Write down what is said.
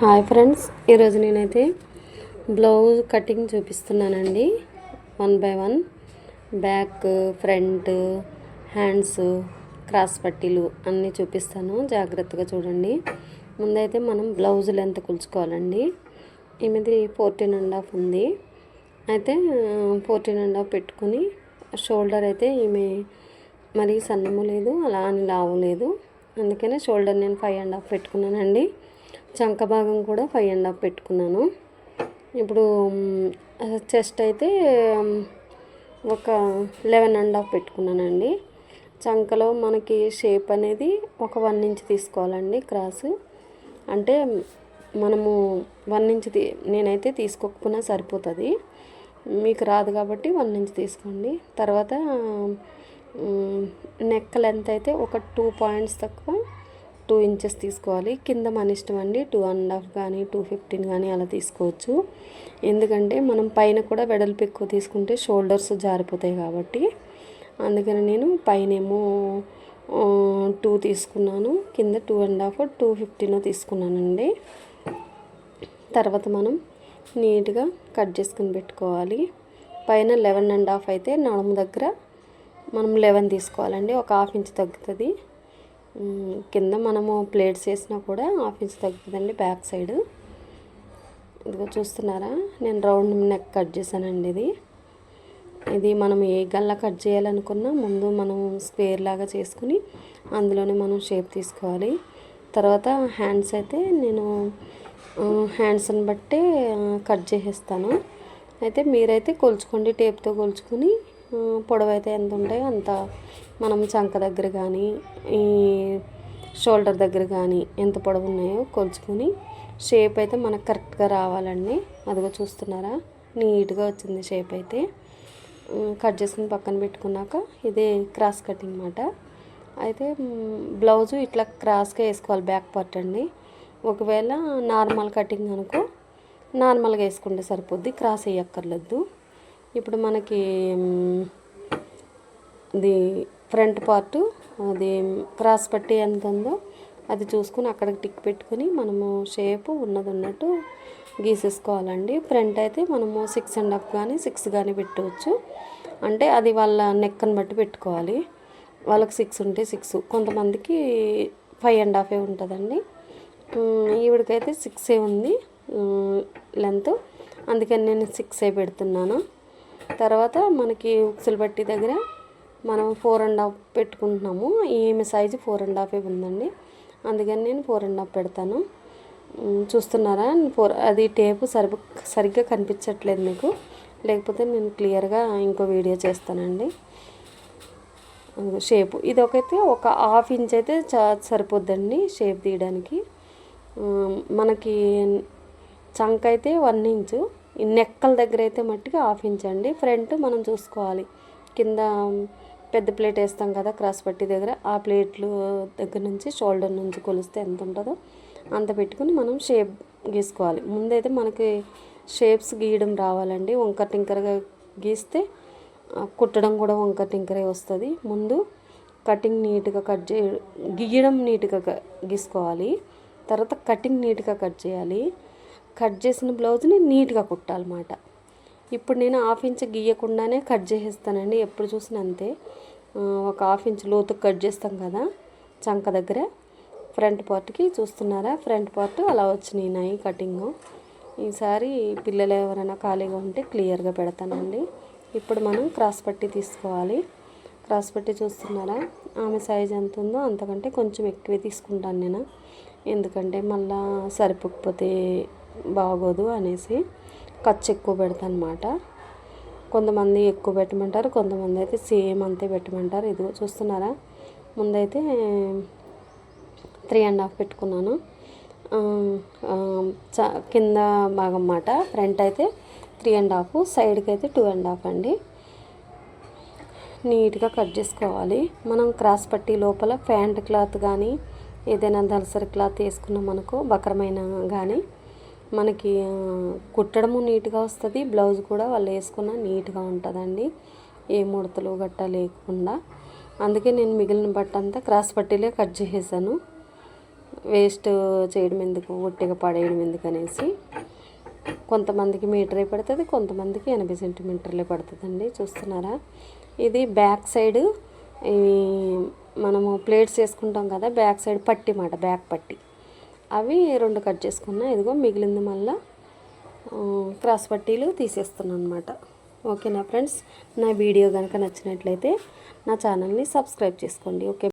Hi friends ఈరోజు నేనైతే blouse cutting చూపిస్తున్నానండి. One by one back front hands cross పట్టీలు అన్నీ చూపిస్తాను. జాగ్రత్తగా చూడండి. ముందైతే మనం బ్లౌజ్ లెంత్ కుల్చుకోవాలండి. ఈమెది ఫోర్టీన్ అండ్ హాఫ్ ఉంది. అయితే ఫోర్టీన్ అండ్ హాఫ్ పెట్టుకుని షోల్డర్ అయితే ఈమె మరీ సన్నము లేదు అలా అని లావు లేదు. అందుకనే షోల్డర్ నేను ఫైవ్ అండ్ హాఫ్ పెట్టుకున్నానండి. చంక భాగం కూడా ఫైవ్ అండ్ హాఫ్ పెట్టుకున్నాను. ఇప్పుడు చెస్ట్ అయితే ఒక లెవెన్ అండ్ హాఫ్ పెట్టుకున్నానండి. చంకలో మనకి షేప్ అనేది ఒక వన్ ఇంచ్ తీసుకోవాలండి క్రాస్. అంటే మనము వన్ ఇంచ్ తీ నేనైతే తీసుకోకపోయినా సరిపోతుంది. మీకు రాదు కాబట్టి వన్ ఇంచ్ తీసుకోండి. తర్వాత నెక్ లెంత్ అయితే ఒక టూ పాయింట్స్ తక్కువ. టూ ఇంచెస్ తీసుకోవాలి. కింద మన ఇష్టం అండి టూ అండ్ హాఫ్ కానీ టూ ఫిఫ్టీన్ కానీ అలా తీసుకోవచ్చు. ఎందుకంటే మనం పైన కూడా వెడల్పు ఎక్కువ తీసుకుంటే షోల్డర్స్ జారిపోతాయి కాబట్టి. అందుకని నేను పైనేమో టూ తీసుకున్నాను. కింద two and half two fifteen తీసుకున్నానండి. తర్వాత మనం నీట్గా కట్ చేసుకుని పెట్టుకోవాలి. పైన లెవెన్ అండ్ హాఫ్ అయితే నడుము దగ్గర మనం లెవెన్ తీసుకోవాలండి. ఒక హాఫ్ ఇంచ్ తగ్గుతుంది. కింద మనము ప్లేట్స్ వేసినా కూడా హాఫ్ ఇంచ్ తగ్గుతుందండి బ్యాక్ సైడ్. ఇదిగో చూస్తున్నారా? నేను రౌండ్ నెక్ కట్ చేశానండి ఇది. ఇది మనం ఏ గల్లా కట్ చేయాలనుకున్నా ముందు మనం స్క్వేర్ లాగా చేసుకుని అందులోనే మనం షేప్ తీసుకోవాలి. తర్వాత హ్యాండ్స్ అయితే నేను హ్యాండ్స్ని బట్టే కట్ చేసేస్తాను. అయితే మీరైతే కొలుచుకోండి టేప్తో కొలుచుకుని పొడవైతే పొడవు అయితే ఎంత ఉంటాయో అంత మనం చంక దగ్గర కానీ ఈ షోల్డర్ దగ్గర కానీ ఎంత పొడవు ఉన్నాయో కొలుచుకొని షేప్ అయితే మనకు కరెక్ట్గా రావాలండి. అదిగో చూస్తున్నారా? నీట్గా వచ్చింది షేప్ అయితే. కట్ చేసుకుని పక్కన పెట్టుకున్నాక ఇదే క్రాస్ కటింగ్ అనమాట అయితే బ్లౌజు ఇట్లా క్రాస్గా వేసుకోవాలి బ్యాక్ పార్ట్ అండి. ఒకవేళ నార్మల్ కటింగ్ అనుకో నార్మల్గా వేసుకుంటే సరిపోద్ది క్రాస్ వేయక్కర్లేదు. ఇప్పుడు మనకి ఇది ఫ్రంట్ పార్ట్ అది క్రాస్ పట్టి ఎంత ఉందో అది చూసుకుని అక్కడికి టిక్ పెట్టుకుని మనము షేప్ ఉన్నది ఉన్నట్టు గీసేసుకోవాలండి. ఫ్రంట్ అయితే మనము సిక్స్ అండ్ హాఫ్ కానీ సిక్స్ కానీ పెట్టవచ్చు. అంటే అది వాళ్ళ నెక్కను బట్టి పెట్టుకోవాలి. వాళ్ళకి సిక్స్ ఉంటే సిక్స్. కొంతమందికి ఫైవ్ అండ్ హాఫే ఉంటుందండి. ఈవిడికైతే సిక్సే ఉంది లెంత్. అందుకని నేను సిక్సే పెడుతున్నాను. తర్వాత మనకి ఉక్సులు బట్టి దగ్గర మనం ఫోర్ అండ్ హాఫ్ పెట్టుకుంటున్నాము. ఈమె సైజు ఫోర్ అండ్ హాఫే ఉందండి. అందుకని నేను ఫోర్ అండ్ హాఫ్ పెడతాను. చూస్తున్నారా? ఫోర్ అది టేపు సరి సరిగ్గా కనిపించట్లేదు మీకు. లేకపోతే నేను క్లియర్గా ఇంకో వీడియో చేస్తానండి. షేప్ ఇది ఒకైతే ఒక హాఫ్ ఇంచ్ అయితే చా సరిపోద్దండి షేప్ తీయడానికి. మనకి చంక అయితే వన్ ఇంచు నెక్కల దగ్గర అయితే మట్టికి హాఫ్ ఇంచ్ అండి. ఫ్రంట్ మనం చూసుకోవాలి. కింద పెద్ద ప్లేట్ వేస్తాం కదా క్రాస్ పట్టి దగ్గర. ఆ ప్లేట్లు దగ్గర నుంచి షోల్డర్ నుంచి కొలిస్తే ఎంత ఉంటుందో అంత పెట్టుకుని మనం షేప్ గీసుకోవాలి. ముందైతే మనకి షేప్స్ గీయడం రావాలండి. వంకర టింకరగా గీస్తే కుట్టడం కూడా వంకర టింకరే వస్తుంది. ముందు కటింగ్ నీట్గా కట్ చే గీయడం నీట్గా గీసుకోవాలి. తర్వాత కటింగ్ నీట్గా కట్ చేయాలి. కట్ చేసిన బ్లౌజ్ని నీట్గా కుట్టాలన్నమాట. ఇప్పుడు నేను హాఫ్ ఇంచ్ గీయకుండానే కట్ చేసేస్తానండి. ఎప్పుడు చూసినా అంతే. ఒక హాఫ్ ఇంచ్ లోతు కట్ చేస్తాం కదా చంక దగ్గర. ఫ్రంట్ పార్ట్కి చూస్తున్నారా? ఫ్రంట్ పార్ట్ అలా వచ్చినాయి నాయి కటింగ్. ఈసారి పిల్లలు ఎవరైనా ఖాళీగా ఉంటే క్లియర్గా పెడతానండి. ఇప్పుడు మనం క్రాస్ పట్టి తీసుకోవాలి. క్రాస్ పట్టి చూస్తున్నారా? ఆమె సైజ్ ఎంత ఉందో అంతకంటే కొంచెం ఎక్కువే తీసుకుంటాను నేను. ఎందుకంటే మళ్ళా సరిపోకపోతే బాగోదు అనేసి ఖర్చు ఎక్కువ పెడతానమాట. అనమాట కొంతమంది ఎక్కువ పెట్టమంటారు కొంతమంది అయితే సేమ్ అంతే పెట్టమంటారు. ఇదిగో చూస్తున్నారా? ముందైతే త్రీ అండ్ హాఫ్ పెట్టుకున్నాను. చ- కింద భాగం మాట ఫ్రంట్ అయితే త్రీ అండ్ హాఫ్ సైడ్కి అయితే టూ అండ్ హాఫ్ అండి. నీట్గా కట్ చేసుకోవాలి. మనం క్రాస్ పట్టి లోపల ప్యాంట్ క్లాత్ కానీ ఏదైనా దల్సరి క్లాత్ వేసుకున్నాం అనుకో బకరమైన కానీ మనకి కుట్టడము నీట్గా వస్తుంది. బ్లౌజ్ కూడా వాళ్ళు వేసుకున్న నీట్గా ఉంటుందండి. ఏ ముడతలు గట్టా లేకుండా. అందుకే నేను మిగిలిన బట్ట అంతా క్రాస్ పట్టీలే కట్ చేసేసాను. వేస్ట్ చేయడం ఎందుకు? ఒట్టిగా పడేయడం ఎందుకు అనేసి కొంతమందికి మీటరే పడుతుంది కొంతమందికి ఎనభై సెంటీమీటర్లే పడుతుందండి. చూస్తున్నారా? ఇది బ్యాక్ సైడ్ ఈ మనము ప్లేట్స్ వేసుకుంటాం కదా బ్యాక్ సైడ్ పట్టి మాట బ్యాక్ పట్టి. అవి రెండు కట్ చేసుకున్నా. ఇదిగో మిగిలింది మళ్ళీ క్రాస్ పట్టీలు తీసేస్తున్నాను అనమాట ఓకేనా ఫ్రెండ్స్? నా వీడియో కనుక నచ్చినట్లయితే నా ఛానల్ని సబ్స్క్రైబ్ చేసుకోండి. ఓకే